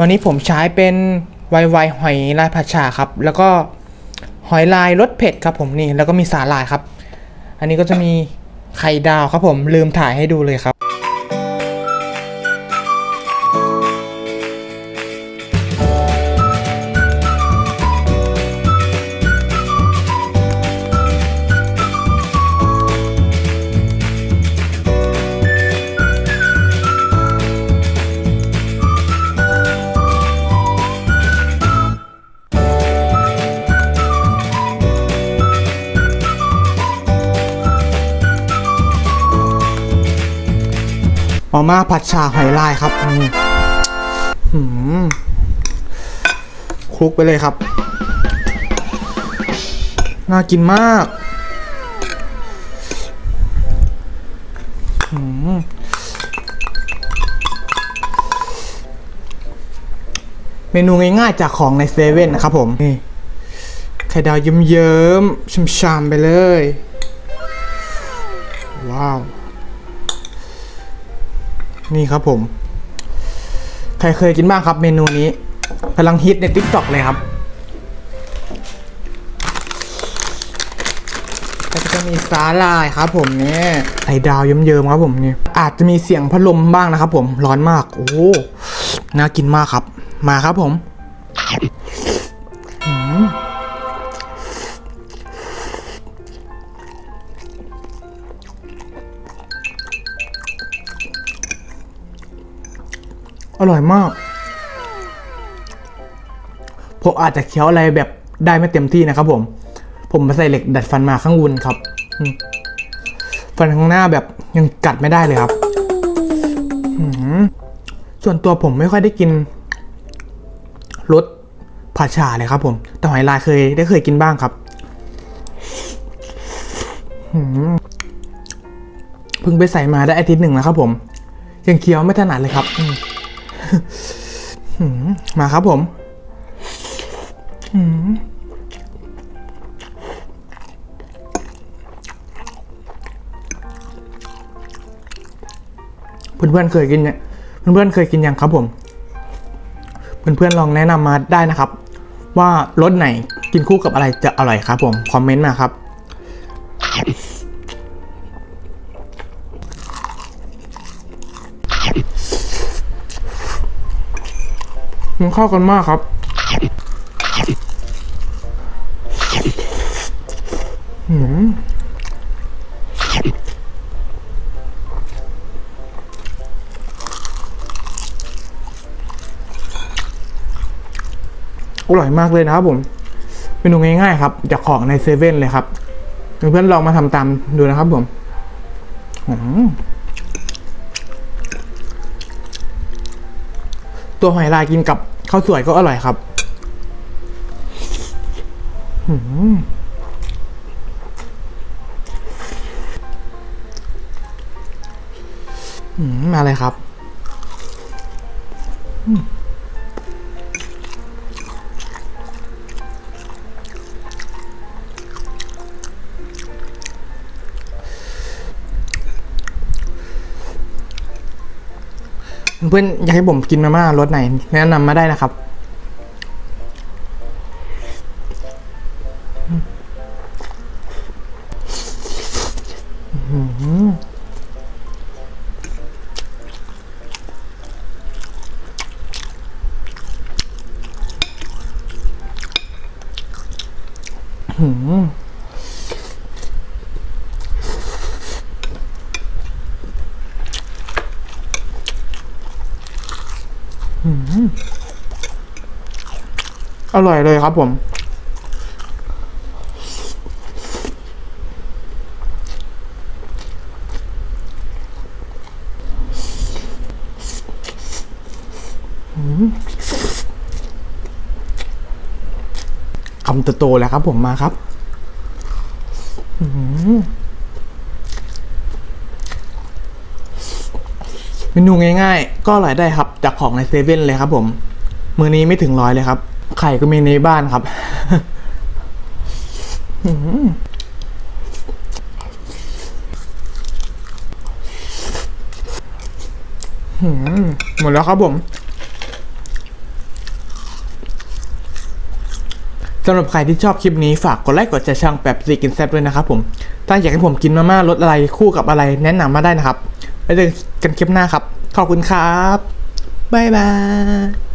วันนี้ผมใช้เป็นไวไวหอยลายผัดชาครับ แล้วก็หอยลายรสเผ็ดครับผมนี่แล้วก็มีสาหร่ายครับ อันนี้ก็จะมีไข่ดาวครับผมลืมถ่ายให้ดูเลยครับ มาม่าผัดฉ่าหอยลายครับนี่หืมคลุกไปเลยครับ น่ากินมากหืมเมนูง่ายๆจากของในเซเว่นนะครับผมนี่ไข่ดาวเยิ้มๆช่ำๆไปเลย ว้าว นี่ครับผม ใครเคยกินบ้างครับ เมนูนี้กำลังฮิตใน t ิ k t o k เลยครับก็จะมีสาลายครับ ผมนี่ไข่ดาวเยิ้มๆครับผมนี่อาจจะมีเสียงพัดลมบ้างนะครับ ผมร้อนมาก โอ้น่ากินมากครับ มาครับผม อืม อร่อยมาก ผมอาจจะเคี้ยวอะไรแบบได้ไม่เต็มที่นะครับผม ผมมาใส่เหล็กดัดฟันมาข้างบนครับ ฟันข้างหน้าแบบยังกัดไม่ได้เลยครับ ส่วนตัวผมไม่ค่อยได้กินรสผัดฉ่าเลยครับผม แต่หอยลายเคยได้เคยกินบ้างครับเพิ่งไปใส่มาได้อาทิตย์หนึ่งแล้วครับผม ยังเคี้ยวไม่ถนัดเลยครับอื มาครับผมหืมเพื่อนๆเคยกินเนี่ยเพื่อนๆเคยกินยังครับผม เพื่อนๆลองแนะนำมาได้นะครับ ว่ารสไหนกินคู่กับอะไรจะอร่อยครับผม คอมเมนต์มาครับ มันเข้ากันมากครับหืมอร่อยมากเลยนะครับผมเมนูง่ายๆครับจากของในเซเว่นเลยครับเพื่อนๆลองมาทำตามดูนะครับผมอืม ตัวหอยลายกินกับข้าวสวยก็อร่อยครับอืมอืมมาเลยครับ เพื่อนอยากให้ผมกินมาม่ารสไหน แนะนำมาได้นะครับหืม อร่อยเลยครับผม คำโตๆแล้วครับผมมาครับ อื้อ เมนูง่ายๆ ก็อร่อยได้ครับจากของในเซเว่นเลยครับผมมื้อนี้ไม่ถึงร้อยเลยครับ ไข่ก็มีในบ้านครับหมดแล้วครับผมสำหรับใครที่ชอบคลิปนี้ฝากกดไลค์กดแชร์ช่องแบบสีกินแซ่บด้วยนะครับผม ถ้าอยากให้ผมกินมาม่ารสอะไรคู่กับอะไรแนะนำมาได้นะครับ แล้วเจอกันคลิปหน้าครับ ขอบคุณครับ บ๊ายบาย